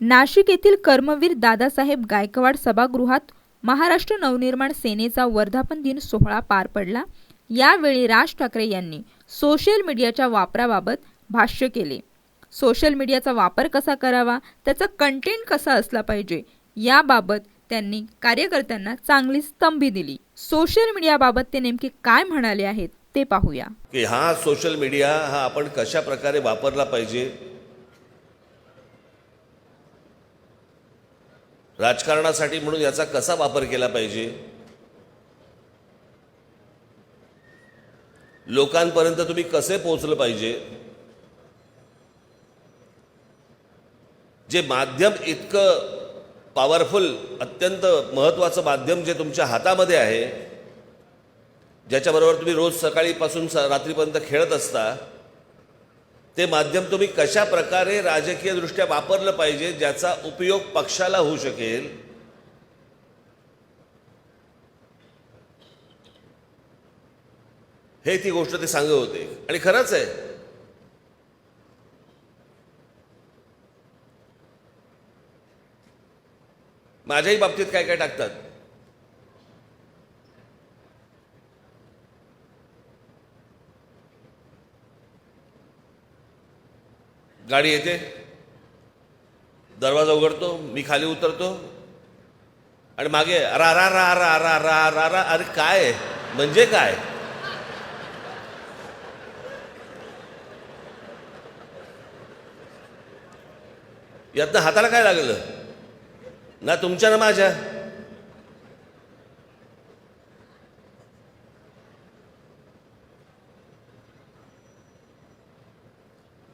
नाशिक येथील कर्मवीर दादासाहेब गायकवाड सभागृहात महाराष्ट्र नवनिर्माण सेनेचा वर्धापन दिन सोहळा पार पडला. यावेळी राज ठाकरे यांनी सोशल मीडियाच्या वापराबाबत भाष्य केले. सोशल मीडियाचा वापर कसा करावा? त्याचा कंटेंट कसा असला पाहिजे? याबाबत त्यांनी कार्यकर्त्यांना चांगली स्तंभी दिली. सोशल मीडियाबाबत ते नेमके काय म्हणाले आहेत ते पाहूया. की हा सोशल मीडिया हा आपण कशा प्रकारे वापरला पाहिजे? राजकारणासाठी म्हणून याचा कसा वापर केला पाहिजे? लोकांपर्यंत तुम्ही कसे पोहोचलं पाहिजे? जे माध्यम इतकं पॉवरफुल अत्यंत महत्त्वाचं माध्यम जे तुमच्या हातामध्ये आहे ज्याच्याबरोबर तुम्ही रोज सकाळीपासून स रात्रीपर्यंत खेळत असता ते माध्यम तुम्ही कशा प्रकारे राजकीयदृष्ट्या वापरलं पाहिजे ज्याचा उपयोग पक्षाला होऊ शकेल? हे ती गोष्ट ते सांगत होते. आणि खरंच आहे. माझ्याही बाबतीत काय काय टाकतात? गाडी येते. दरवाजा उघडतो मी खाली उतरतो. आणि मागे रा रा रा रा रा रा रा रा अरे काय? म्हणजे काय? यातनं हाताला काय लागलं? ना तुमच्या ना माझ्या.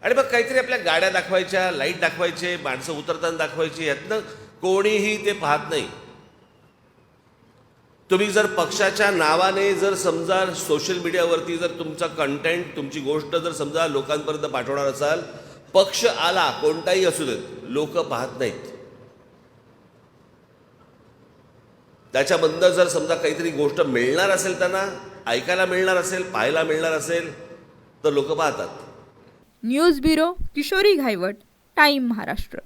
आणि मग काहीतरी आपल्या गाड्या दाखवायच्या लाइट दाखवायचे माणसं उतरताना दाखवायची यातनं कोणीही ते पाहत नाही. तुम्ही जर पक्षाच्या नावाने जर समजा सोशल मीडियावरती जर तुमचा कंटेंट तुमची गोष्ट जर समजा लोकांपर्यंत पाठवणार असाल पक्ष आला कोणताही असू देत लोक पाहत नाहीत. त्याच्याबद्दल जर समजा काहीतरी गोष्ट मिळणार असेल त्यांना ऐकायला मिळणार असेल पाहायला मिळणार असेल तर लोक पाहतात. News bureau Kishori Ghaywat time Maharashtra.